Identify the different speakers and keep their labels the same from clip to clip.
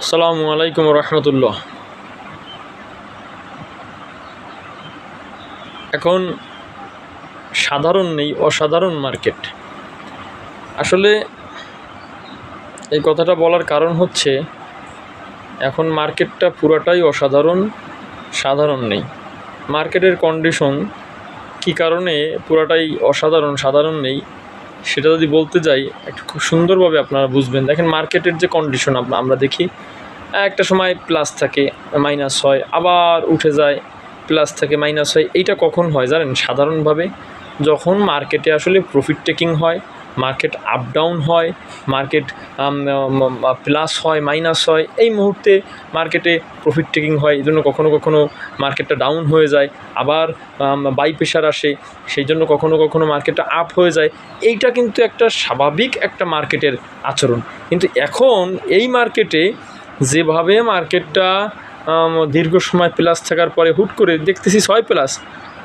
Speaker 1: আসসালামু আলাইকুম রহমতুল্লাহ। এখন সাধারণ নেই, অসাধারণ মার্কেট। আসলে এই কথাটা বলার কারণ হচ্ছে, এখন মার্কেটটা পুরাটাই অসাধারণ, সাধারণ নেই। মার্কেটের কন্ডিশন কী কারণে পুরাটাই অসাধারণ, সাধারণ নেই সেটা যদি বলতে যাই, একটু খুব সুন্দরভাবে আপনারা বুঝবেন। দেখেন মার্কেটের যে কন্ডিশন আমরা দেখি, একটা সময় প্লাস থাকে মাইনাস হয়, আবার উঠে যায় প্লাস থাকে মাইনাস হয়। এইটা কখন হয়? জানেন, সাধারণভাবে যখন মার্কেটে আসলে প্রফিট টেকিং হয় মার্কেট আপ ডাউন হয় মার্কেট প্লাস হয় মাইনাস হয়, এই মুহূর্তে মার্কেটে প্রফিট টেকিং হয় এই জন্য কখনো কখনো মার্কেটটা ডাউন হয়ে যায়, আবার বাই প্রেশার আসে, সেই জন্য কখনো কখনো মার্কেটটা আপ হয়ে যায়, এইটা কিন্তু একটা স্বাভাবিক একটা মার্কেটের আচরণ। কিন্তু এখন এই মার্কেটে যেভাবে মার্কেটটা দীর্ঘ সময় প্লাস থাকার পরে হুট করে দেখতেছি ছয় প্লাস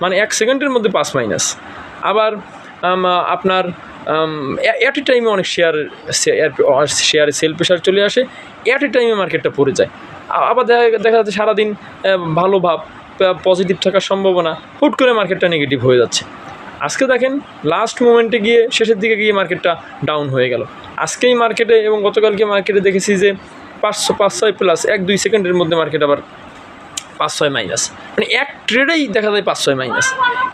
Speaker 1: মানে এক সেকেন্ডের মধ্যে পাঁচ মাইনাস আবার আপনার অ্যাট এ টাইমে অনেক শেয়ার শেয়ারে সেল প্রেশার চলে আসে। অ্যাট এ টাইমে মার্কেটটা পড়ে যায়। আবার দেখা দেখা যাচ্ছে সারাদিন ভালো ভাব পজিটিভ থাকার সম্ভাবনা, হুট করে মার্কেটটা নেগেটিভ হয়ে যাচ্ছে। আজকে দেখেন লাস্ট মোমেন্টে গিয়ে, শেষের দিকে গিয়ে মার্কেটটা ডাউন হয়ে গেল। আজকেই মার্কেটে এবং গতকালকে মার্কেটে দেখেছি যে, পাঁচশো পাঁচ ছয় প্লাস এক দুই সেকেন্ডের মধ্যে মার্কেট আবার পাঁচ ছয় মাইনাস মানে এক ট্রেডেই দেখা যায় পাঁচ ছয় মাইনাস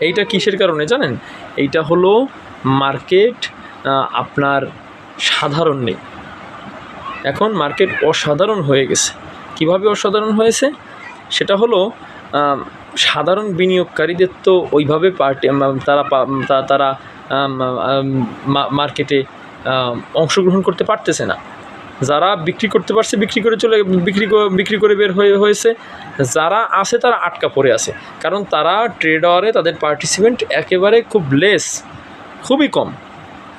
Speaker 1: এইটা কিসের কারণে জানেন? এইটা হলো মার্কেট আপনার সাধারণ নেই। এখন মার্কেট অসাধারণ হয়ে গেছে। কীভাবে অসাধারণ হয়েছে? সেটা হলো সাধারণ বিনিয়োগকারীদের তো ওইভাবে পার্টি তারা তারা মার্কেটে অংশগ্রহণ করতে পারতেছে না। যারা বিক্রি করতে পারছে, বিক্রি করে চলে, বিক্রি বিক্রি করে বের হয়ে হয়েছে, যারা আছে তারা আটকা পড়ে আছে। কারণ তারা ট্রেডারে তাদের পার্টিসিপেন্ট একেবারে খুব লেস খুবই কম।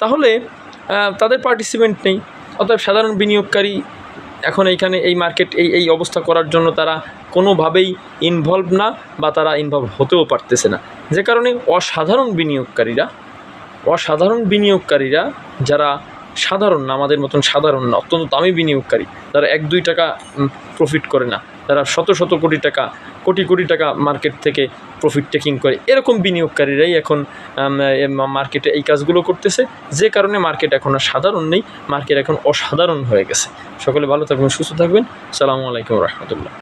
Speaker 1: তাহলে তাদের পার্টিসিপেন্ট নেই। অতএব সাধারণ বিনিয়োগকারী এখন এইখানে এই মার্কেট এই এই অবস্থা করার জন্য তারা কোনোভাবেই ইনভলভ না বা তারা ইনভলভ হতেও পারতেছে না। যে কারণে অসাধারণ বিনিয়োগকারীরা অসাধারণ বিনিয়োগকারীরা যারা সাধারণ না, আমাদের মতন সাধারণ না, অত্যন্ত দামি বিনিয়োগকারী। যারা এক, দুই টাকা প্রফিট করে না। তারা শত শত কোটি টাকা, কোটি কোটি টাকা মার্কেট থেকে প্রফিট টেকিং করে। এরকম বিনিয়োগকারীরাই এখন মার্কেটে এই কাজগুলো করতেছে। যে কারণে মার্কেট এখন আর সাধারণ নেই মার্কেট এখন অসাধারণ হয়ে গেছে। সকলে ভালো থাকবেন, সুস্থ থাকবেন। সালামু আলাইকুম রহমতুল্লাহ।